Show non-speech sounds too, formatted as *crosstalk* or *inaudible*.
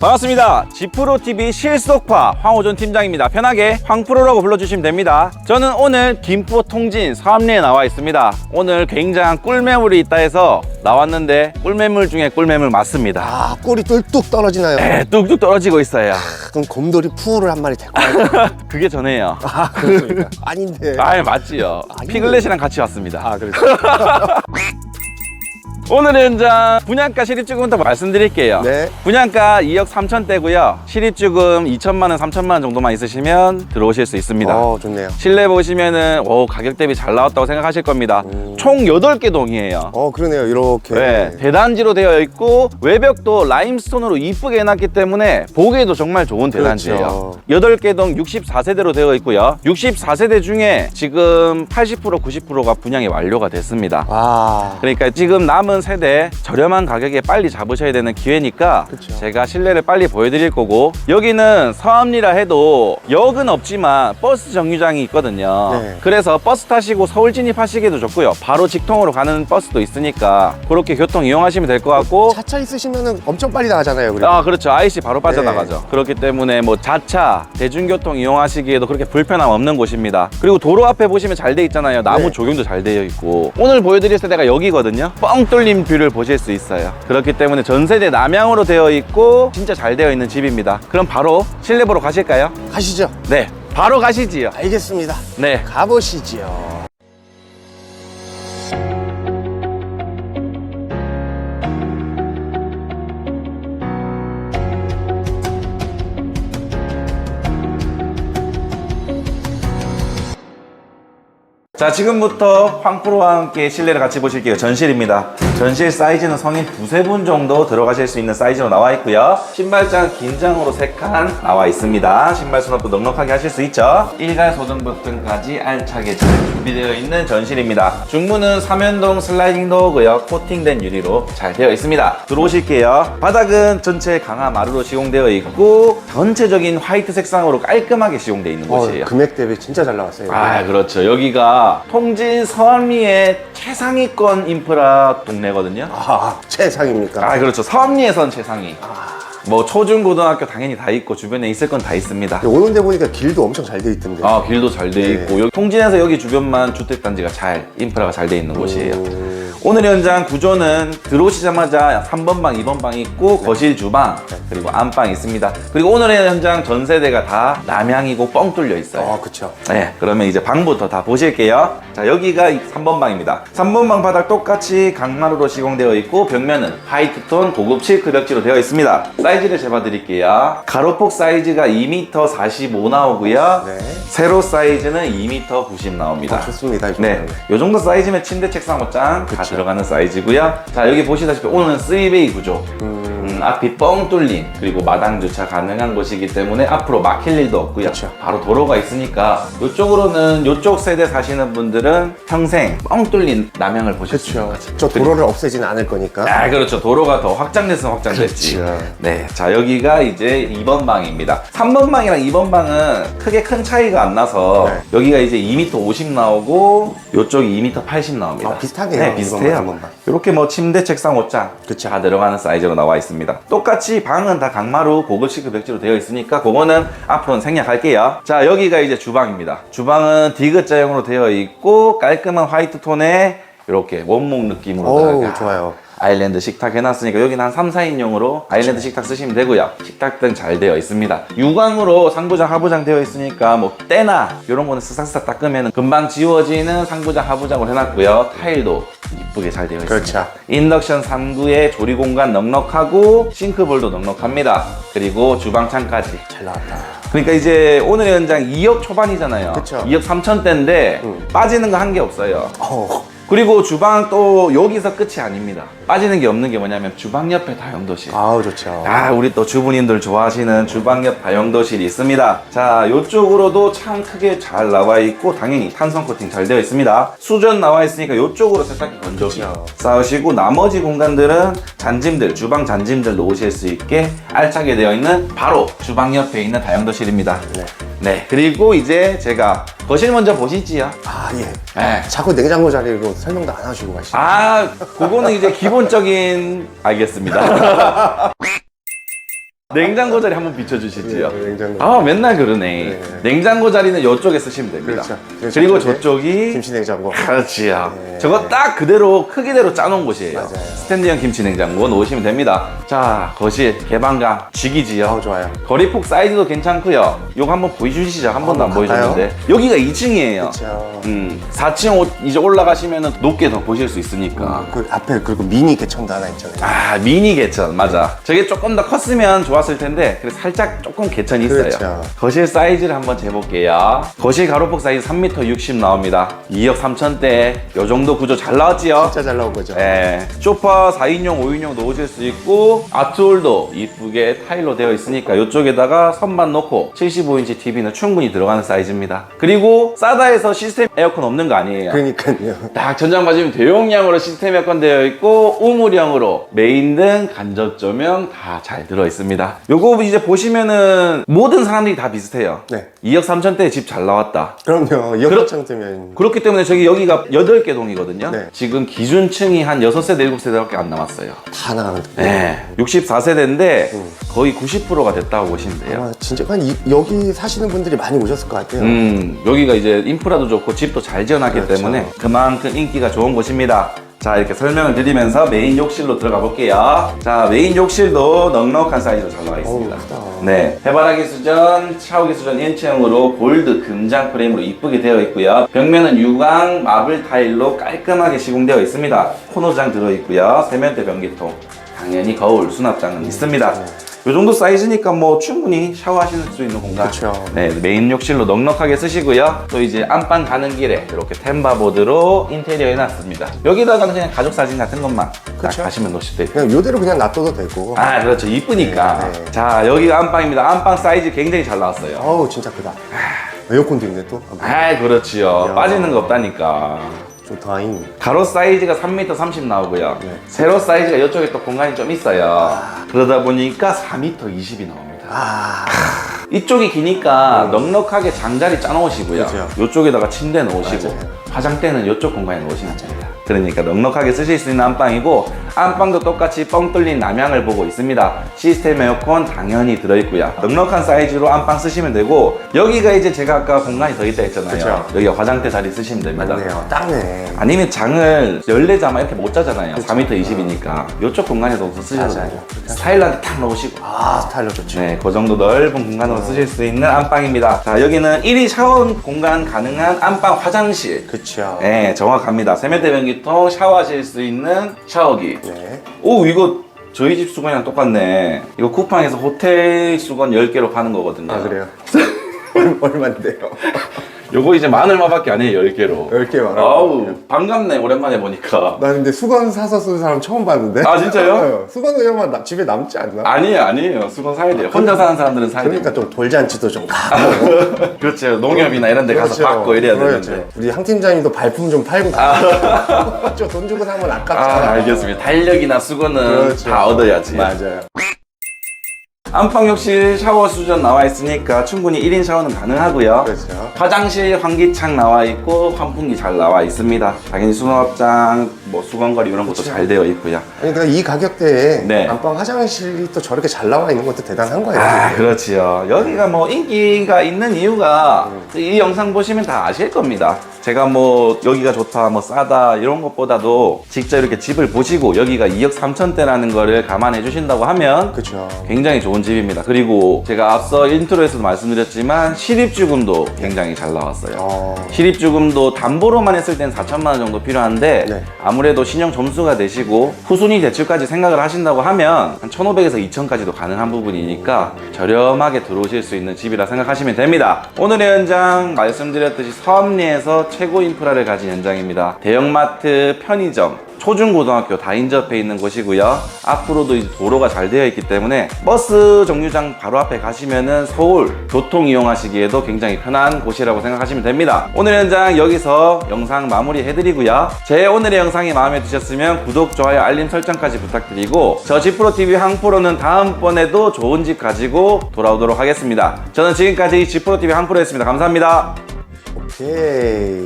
반갑습니다. 지프로TV 실속파 황호준 팀장입니다. 편하게 황프로라고 불러주시면 됩니다. 저는 오늘 김포 통진 사암리에 나와 있습니다. 오늘 굉장한 꿀매물이 있다 해서 나왔는데 꿀매물 중에 꿀매물 맞습니다. 아 꿀이 뚝뚝 떨어지나요? 네, 뚝뚝 떨어지고 있어요. 그럼 곰돌이 푸를 한 마리 데리고 와요. *laughs* 그게 전에요. 아 그렇습니까? 아닌데. 아, 맞지요. 아닌데. 피글렛이랑 같이 왔습니다. 아 그렇죠. *laughs* 오늘 현장 분양가 실입주금부터 말씀드릴게요. 네. 분양가 2억 3천대고요. 실입주금 2천만 원, 3천만 원 정도만 있으시면 들어오실 수 있습니다. 어 좋네요. 실내 보시면은 오 가격 대비 잘 나왔다고 생각하실 겁니다. 음. 총 8개 동이에요. 어 그러네요. 이렇게. 네, 대단지로 되어 있고 외벽도 라임스톤으로 이쁘게 해놨기 때문에 보기에도 정말 좋은 대단지예요. 그렇죠. 8개 동 64세대로 되어 있고요. 64세대 중에 지금 80% 90%가 분양이 완료가 됐습니다. 아. 그러니까 지금 남은 세대 저렴한 가격에 빨리 잡으셔야 되는 기회니까 그쵸. 제가 실내를 빨리 보여드릴 거고 여기는 서암리라 해도 역은 없지만 버스 정류장이 있거든요 네. 그래서 버스 타시고 서울 진입하시기도 좋고요 바로 직통으로 가는 버스도 있으니까 그렇게 교통 이용하시면 될 것 같고 차차 있으시면은 엄청 빨리 나가잖아요. 그리고. 아 그렇죠 IC 바로 빠져나가죠 네. 그렇기 때문에 뭐 자차 대중교통 이용하시기에도 그렇게 불편함 없는 곳입니다 그리고 도로 앞에 보시면 잘 돼 있잖아요 나무 네. 조경도 잘 되어 있고 오늘 보여드릴 세대가 여기거든요 뻥 뚫린 뷰를 보실 수 있어요 그렇기 때문에 전세대 남향으로 되어 있고 진짜 잘 되어 있는 집입니다 그럼 바로 실내 보러 가실까요? 가시죠. 네 바로 가시지요 알겠습니다. 네 가보시죠. 자 지금부터 황프로와 함께 실내를 같이 보실게요 전실입니다 전실 사이즈는 성인 두세 분 정도 들어가실 수 있는 사이즈로 나와 있고요. 신발장 긴장으로 3칸 나와 있습니다. 신발 수납도 넉넉하게 하실 수 있죠? 일괄 소등 버튼까지 알차게 잘 준비되어 있는 전실입니다. 중문은 삼연동 슬라이딩 도어고요. 코팅된 유리로 잘 되어 있습니다. 들어오실게요. 바닥은 전체 강화 마루로 시공되어 있고 전체적인 화이트 색상으로 깔끔하게 시공되어 있는 어, 곳이에요. 금액 대비 진짜 잘 나왔어요. 아 그렇죠. 여기가 통진 서암리의 최상위권 인프라 동네 거든요 아, 최상입니까? 아 그렇죠 서암리에선 최상위 뭐 초중고등학교 당연히 다 있고 주변에 있을 건 다 있습니다 오는 데 보니까 길도 엄청 잘 돼 있던데. 아 길도 잘돼 네. 있고 여기 통진에서 여기 주변만 주택 단지가 잘 인프라가 잘 돼 있는 곳이에요 음. 오늘 현장 구조는 들어오시자마자 3번 방, 2번 방 있고 거실 주방 그리고 안방 있습니다 그리고 오늘의 현장 전 세대가 다 남향이고 뻥 뚫려 있어요 아, 그쵸. 네, 그러면 이제 방부터 다 보실게요. 자, 여기가 3번 방입니다. 3번 방 바닥 똑같이 강마루로 시공되어 있고 벽면은 화이트톤 고급 칠크 벽지로 되어 있습니다. 사이즈를 재봐드릴게요. 가로폭 사이즈가 2m 45 나오고요. 네. 세로 사이즈는 2m 90 나옵니다. 아, 좋습니다. 이 네, 정도면. 요 정도 사이즈면 침대, 책상, 옷장 다 들어가는 사이즈고요. 자, 여기 보시다시피 오늘은 3베이 구조. 음, 앞이 뻥 뚫린 그리고 마당 주차 가능한 곳이기 때문에 앞으로 막힐 일도 없고요. 그쵸. 바로 도로가 있으니까 이쪽으로는 이쪽 세대 사시는 분들은 평생 뻥 뚫린 남향을 보실 수 있는 그렇죠. 거죠. 저 도로를 없애지는 않을 거니까. 아, 그렇죠. 도로가 더 확장됐으면 확장됐지. 그렇죠. 네. 자, 여기가 이제 2번 방입니다. 3번 방이랑 2번 방은 크게 큰 차이가 안 나서 네. 여기가 이제 2m 50 나오고 이쪽이 2m 80 나옵니다. 아, 비슷하네요. 네, 비슷해요. 2번 방, 3번 방. 이렇게 뭐 침대, 책상, 옷장 그쵸. 다 들어가는 사이즈로 나와 있습니다. 똑같이 방은 다 강마루 고급 시크 벽지로 되어 있으니까 그거는 앞으로는 생략할게요. 자, 여기가 이제 주방입니다. 주방은 디귿자형으로 되어 있고 깔끔한 화이트 톤에 이렇게 원목 느낌으로 어우, 좋아요. 아일랜드 식탁 해놨으니까 여기는 한 3, 4인용으로 아일랜드 식탁 쓰시면 되고요. 식탁 등 잘 되어 있습니다. 유광으로 상부장, 하부장 되어 있으니까 뭐 때나 이런 거는 쓱싹쓱싹 닦으면 금방 지워지는 상부장, 하부장으로 해놨고요. 타일도 이쁘게 잘 되어 있습니다. 그렇죠. 인덕션 3구에 조리 공간 넉넉하고 싱크볼도 넉넉합니다. 그리고 주방 창까지. 잘 나왔다. 그러니까 이제 오늘 현장 2억 초반이잖아요. 그쵸. 2억 3천대인데 음. 빠지는 거한게 없어요. 어, 그리고 주방 또 여기서 끝이 아닙니다. 빠지는 게 없는 게 뭐냐면 주방 옆에 다용도실. 아우, 좋죠. 아, 우리 또 주부님들 좋아하시는 주방 옆 다용도실이 있습니다. 자, 이쪽으로도 참 크게 잘 나와 있고 당연히 탄성 코팅 잘 되어 있습니다. 수전 나와 있으니까 이쪽으로 세탁기 건조기. 쌓으시고 나머지 공간들은 잔짐들, 주방 잔짐들 놓으실 수 있게 알차게 되어 있는 바로 주방 옆에 있는 다용도실입니다. 네. 네, 그리고 이제 제가 거실 먼저 보시지요. 아, 예. 네. 자꾸 냉장고 자리로 설명도 안 하시고 가시죠. 아, 그거는 이제 기본적인 알겠습니다. *laughs* 냉장고 자리 한번 비춰주시지요. 네, 냉장고. 아 맨날 그러네. 네. 냉장고 자리는 이쪽에 쓰시면 됩니다. 그렇죠. 그리고 저쪽에 저쪽이 김치 냉장고. 그렇지요. 네. 저거 딱 그대로 크기대로 짜놓은 곳이에요. 맞아요. 스탠드형 김치 냉장고 놓으시면 됩니다. 자 거실 개방감 지기지요. 어, 좋아요. 거리폭 사이즈도 괜찮고요. 요거 한번 보여주시죠. 한 번도 안 한번 갈까요? 보여줬는데 여기가 2층이에요. 그렇죠. 음, 4층 이제 올라가시면 높게 더 보실 수 있으니까. 그 앞에 그리고 미니 개천도 하나 있잖아요. 아 미니 개천 맞아 저게 조금 더 컸으면 좋았 을 텐데 그래서 살짝 조금 개천이 있어요 그렇죠. 거실 사이즈를 한번 재볼게요 거실 가로폭 사이즈 3m 60 나옵니다 2억 3천대 요 정도 구조 잘 나왔지요 진짜 잘 나온 거죠. 네. 소파 4인용, 5인용 놓으실 수 있고 아트홀도 이쁘게 타일로 되어 있으니까 이쪽에다가 선반 놓고 75인치 TV는 충분히 들어가는 사이즈입니다. 그리고 싸다에서 시스템 에어컨 없는 거 아니에요. 그러니까요. 딱 전장 맞으면 대용량으로 시스템 에어컨 되어 있고 우물형으로 메인 등 간접 조명 다 잘 들어 있습니다. 요거 이제 보시면은 모든 사람들이 다 비슷해요. 네. 2억 3천대에 집 잘 나왔다. 그럼요. 이어컨 되면 그렇기 때문에 저기 여기가 8개 동이거든요. 네. 지금 기준층이 한 6세대, 7세대밖에 안 남았어요. 다 나가는데. 네. 64세대인데 음. 거의 90%가 됐다고 보시면 돼요. 아, 진짜 한 이- 여기 사시는 분들이 많이 오셨을 것 같아요. 음, 여기가 이제 인프라도 좋고 집도 잘 지어놨기 그렇죠. 때문에 그만큼 인기가 좋은 곳입니다. 자, 이렇게 설명을 드리면서 메인 욕실로 들어가 볼게요. 자, 메인 욕실도 넉넉한 사이즈로 잘 나와 있습니다. 어우. 네. 해바라기 수전, 샤워기 수전 일체형으로 골드 금장 프레임으로 이쁘게 되어 있고요. 벽면은 유광 마블 타일로 깔끔하게 시공되어 있습니다. 코너장 들어 있고요. 세면대 변기통. 당연히 거울 수납장은 있습니다. 이 정도 사이즈니까 뭐 충분히 샤워하실 수 있는 공간. 그쵸. 네, 메인 욕실로 넉넉하게 쓰시고요. 또 이제 안방 가는 길에 이렇게 템바보드로 인테리어 해놨습니다. 여기다가는 그냥 가족 사진 같은 것만 딱 그쵸. 가시면 놓으실 때. 그냥 요대로 그냥 놔둬도 되고. 아, 그렇죠. 이쁘니까. 네, 네. 자, 여기가 안방입니다. 안방 사이즈 굉장히 잘 나왔어요. 어우, 진짜 크다. 에어컨도 있네, 또. 아, 그렇지요. 야. 빠지는 거 없다니까. 좋다잉. 가로 사이즈가 3m 30 나오고요. 네. 세로 사이즈가 이쪽에 또 공간이 좀 있어요. 그러다 보니까 4m 20이 나옵니다. 아, 이쪽이 기니까 넉넉하게 장자리 짜놓으시고요. 그죠. 이쪽에다가 침대 놓으시고 맞아요. 화장대는 이쪽 공간에 놓으시면 됩니다. 그러니까 넉넉하게 쓰실 수 있는 안방이고 안방도 똑같이 뻥 뚫린 남향을 보고 있습니다. 시스템 에어컨 당연히 들어있고요. 넉넉한 사이즈로 안방 쓰시면 되고 여기가 이제 제가 아까 공간이 더 있다 했잖아요. 그죠. 여기가 화장대 자리 쓰시면 됩니다. 맞네요. 딱네. 아니면 장을 14자만 이렇게 못 짜잖아요. 4m 20이니까 이쪽 공간에서 쓰셔도 맞아요. 되고 스타일러한테 탁 넣으시고 아, 스타일러 좋죠. 네, 그 정도 넓은 공간으로 쓰실 수 있는 안방입니다. 자, 여기는 1인 샤워 공간 가능한 안방 화장실. 그쵸. 네, 정확합니다. 세면대 변기 통, 샤워하실 수 있는 샤워기. 네. 오, 이거 저희 집 수건이랑 똑같네. 이거 쿠팡에서 호텔 수건 10개로 파는 거거든요. 아, 그래요? *laughs* 얼- 얼마인데요? 요거 이제 마늘마밖에 안 해요, 10개로. 10개 많아. 아우, 반갑네, 오랜만에 보니까. 나 근데 수건 사서 쓰는 사람 처음 봤는데? 아, 진짜요? *laughs* 어, 수건 그냥 나- 집에 남지 않나? 아니에요, 아니에요. 수건 사야 돼요. 혼자 사는 사람들은 사야 돼요. 그러니까 좀 돌잔치도 좀 가고. *laughs* 그렇죠. 농협이나 이런 데 가서 그렇죠. 받고 이래야 그렇죠. 되는데. 우리 항 팀장님도 발품 좀 팔고 가. 저돈 *laughs* 주고 사면 아깝잖아. 아, 알겠습니다. 달력이나 수건은 그렇죠. 다 얻어야지. 맞아요. 안방 욕실 샤워 수전 나와 있으니까 충분히 1인 샤워는 가능하고요. 그렇죠. 화장실 환기창 나와 있고 환풍기 잘 나와 있습니다. 당연히 수납장, 뭐 수건거리 이런 것도 잘 되어 있고요. 아니 그러니까 이 가격대에 네. 안방 화장실이 또 저렇게 잘 나와 있는 것도 대단한 거예요. 아, 그렇지요. 여기가 뭐 인기가 있는 이유가 이 영상 보시면 다 아실 겁니다. 제가 뭐 여기가 좋다, 뭐 싸다 이런 것보다도 직접 이렇게 집을 보시고 여기가 2억 3천대라는 거를 감안해 주신다고 하면 그렇죠. 굉장히 좋은 집입니다. 그리고 제가 앞서 인트로에서도 말씀드렸지만 실입주금도 굉장히 잘 나왔어요. 어, 실입주금도 담보로만 했을 땐 4천만 원 정도 필요한데 네. 아무래도 신용 점수가 되시고 후순위 대출까지 생각을 하신다고 하면 한 1,500에서 2,000까지도 가능한 부분이니까 저렴하게 들어오실 수 있는 집이라 생각하시면 됩니다. 오늘의 현장 말씀드렸듯이 서암리에서 최고 인프라를 가진 현장입니다. 대형마트, 편의점, 초중고등학교 다 인접해 있는 곳이고요. 앞으로도 이제 도로가 잘 되어 있기 때문에 버스 정류장 바로 앞에 가시면은 서울 교통 이용하시기에도 굉장히 편한 곳이라고 생각하시면 됩니다. 오늘 현장 여기서 영상 마무리 해드리고요. 제 오늘의 영상이 마음에 드셨으면 구독, 좋아요, 알림 설정까지 부탁드리고 저 지프로TV 항프로는 다음번에도 좋은 집 가지고 돌아오도록 하겠습니다. 저는 지금까지 지프로TV 항프로였습니다. 감사합니다. 오케이.